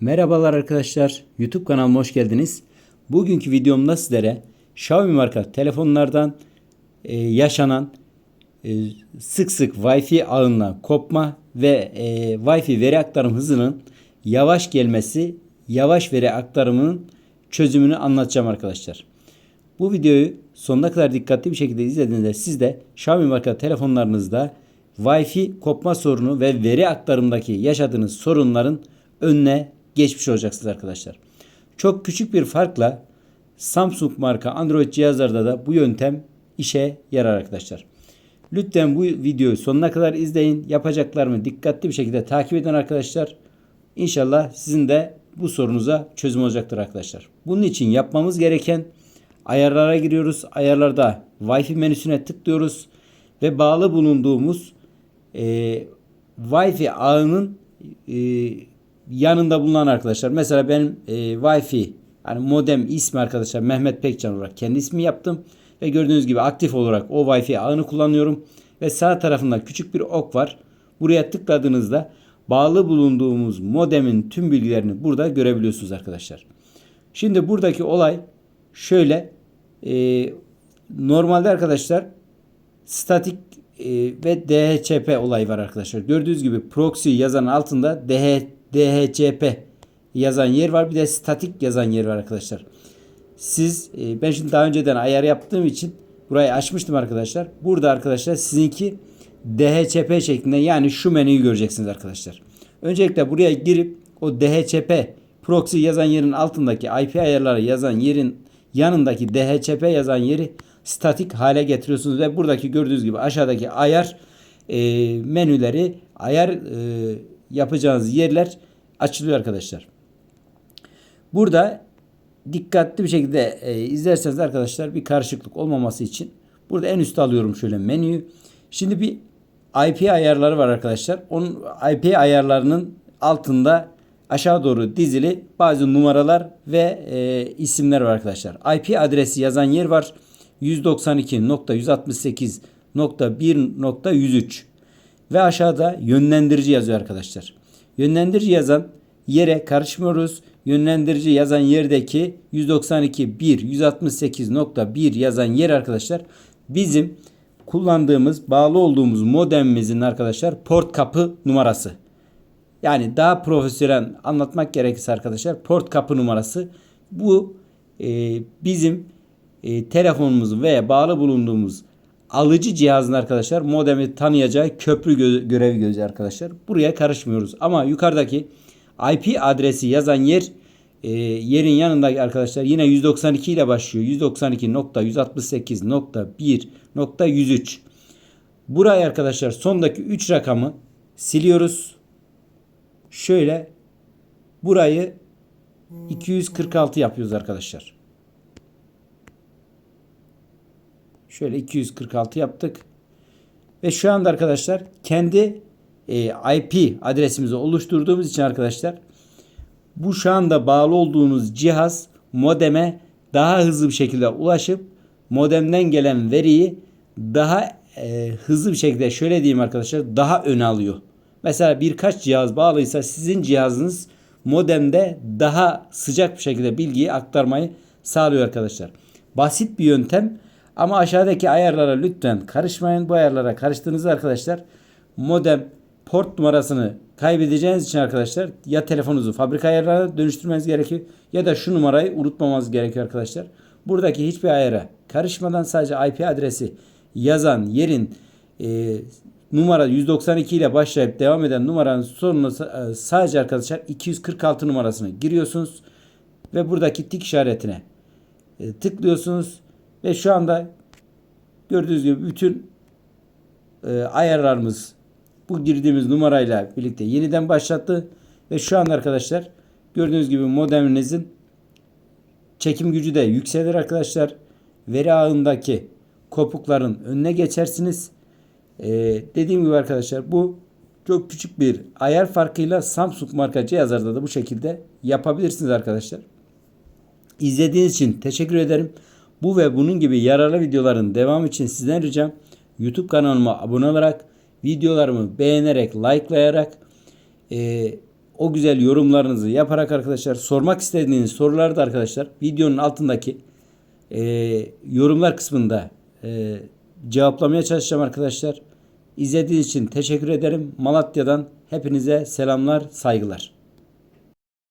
Merhabalar arkadaşlar. YouTube kanalıma hoş geldiniz. Bugünkü videomda sizlere Xiaomi marka telefonlardan e, yaşanan e, sık sık Wi-Fi ağından kopma ve e, Wi-Fi veri aktarım hızının yavaş gelmesi, yavaş veri aktarımının çözümünü anlatacağım arkadaşlar. Bu videoyu sonuna kadar dikkatli bir şekilde izlediğinizde siz de Xiaomi marka telefonlarınızda Wi-Fi kopma sorunu ve veri aktarımdaki yaşadığınız sorunların önüne geçmiş olacaksınız arkadaşlar. Çok küçük bir farkla Samsung marka Android cihazlarda da bu yöntem işe yarar arkadaşlar. Lütfen bu videoyu sonuna kadar izleyin. Yapacaklarımı dikkatli bir şekilde takip edin arkadaşlar. İnşallah sizin de bu sorunuza çözüm olacaktır arkadaşlar. Bunun için yapmamız gereken ayarlara giriyoruz. Ayarlarda Wi-Fi menüsüne tıklıyoruz ve bağlı bulunduğumuz e, Wi-Fi ağının e, yanında bulunan arkadaşlar. Mesela benim e, Wi-Fi yani modem ismi arkadaşlar Mehmet Pekcan olarak kendi ismi yaptım. Ve gördüğünüz gibi aktif olarak o Wi-Fi ağını kullanıyorum. Ve sağ tarafında küçük bir ok var. Buraya tıkladığınızda bağlı bulunduğumuz modemin tüm bilgilerini burada görebiliyorsunuz arkadaşlar. Şimdi buradaki olay şöyle e, normalde arkadaşlar statik e, ve DHCP olayı var arkadaşlar. Gördüğünüz gibi proxy yazan altında DH, DHCP yazan yer var. Bir de statik yazan yer var arkadaşlar. Siz e, ben şimdi daha önceden ayar yaptığım için burayı açmıştım arkadaşlar. Burada arkadaşlar sizinki DHCP şeklinde yani şu menüyü göreceksiniz arkadaşlar. Öncelikle buraya girip o DHCP proxy yazan yerin altındaki IP ayarları yazan yerin yanındaki DHCP yazan yeri statik hale getiriyorsunuz ve buradaki gördüğünüz gibi aşağıdaki ayar e, menüleri ayar e, yapacağınız yerler açılıyor arkadaşlar. Burada dikkatli bir şekilde e, izlerseniz arkadaşlar bir karışıklık olmaması için burada en üstte alıyorum şöyle menüyü. Şimdi bir IP ayarları var arkadaşlar. Onun IP ayarlarının altında aşağı doğru dizili bazı numaralar ve e, isimler var arkadaşlar. IP adresi yazan yer var. 192.168.1.103 ve aşağıda yönlendirici yazıyor arkadaşlar. Yönlendirici yazan yere karışmıyoruz. Yönlendirici yazan yerdeki 192.1.168.1 yazan yer arkadaşlar bizim kullandığımız, bağlı olduğumuz modemimizin arkadaşlar port kapı numarası. Yani daha profesyonel anlatmak gerekirse arkadaşlar port kapı numarası bu e, bizim e, telefonumuzun veya bağlı bulunduğumuz alıcı cihazın arkadaşlar modemi tanıyacağı köprü gö- görevi gözü arkadaşlar. Buraya karışmıyoruz. Ama yukarıdaki IP adresi yazan yer e, yerin yanındaki arkadaşlar yine 192 ile başlıyor. 192.168.1.103 Buraya arkadaşlar sondaki 3 rakamı siliyoruz. Şöyle burayı 246 yapıyoruz arkadaşlar. Şöyle 246 yaptık. Ve şu anda arkadaşlar kendi e, IP adresimizi oluşturduğumuz için arkadaşlar bu şu anda bağlı olduğunuz cihaz modeme daha hızlı bir şekilde ulaşıp modemden gelen veriyi daha e, hızlı bir şekilde şöyle diyeyim arkadaşlar daha öne alıyor. Mesela birkaç cihaz bağlıysa sizin cihazınız modemde daha sıcak bir şekilde bilgiyi aktarmayı sağlıyor arkadaşlar. Basit bir yöntem ama aşağıdaki ayarlara lütfen karışmayın. Bu ayarlara karıştığınızda arkadaşlar modem port numarasını kaybedeceğiniz için arkadaşlar ya telefonunuzu fabrika ayarlarına dönüştürmeniz gerekiyor ya da şu numarayı unutmamanız gerekiyor arkadaşlar. Buradaki hiçbir ayara karışmadan sadece IP adresi yazan yerin e, numara 192 ile başlayıp devam eden numaranın sonuna e, sadece arkadaşlar 246 numarasını giriyorsunuz ve buradaki tik işaretine e, tıklıyorsunuz ve şu anda gördüğünüz gibi bütün e, ayarlarımız bu girdiğimiz numarayla birlikte yeniden başlattı. Ve şu anda arkadaşlar gördüğünüz gibi modeminizin çekim gücü de yükselir arkadaşlar. Veri ağındaki kopukların önüne geçersiniz. Ee, dediğim gibi arkadaşlar bu çok küçük bir ayar farkıyla Samsung marka cihazlarda da bu şekilde yapabilirsiniz arkadaşlar. İzlediğiniz için teşekkür ederim. Bu ve bunun gibi yararlı videoların devamı için sizden ricam YouTube kanalıma abone olarak videolarımı beğenerek, likelayarak e, o güzel yorumlarınızı yaparak arkadaşlar sormak istediğiniz soruları da arkadaşlar videonun altındaki e, yorumlar kısmında e, cevaplamaya çalışacağım arkadaşlar. İzlediğiniz için teşekkür ederim. Malatya'dan hepinize selamlar, saygılar.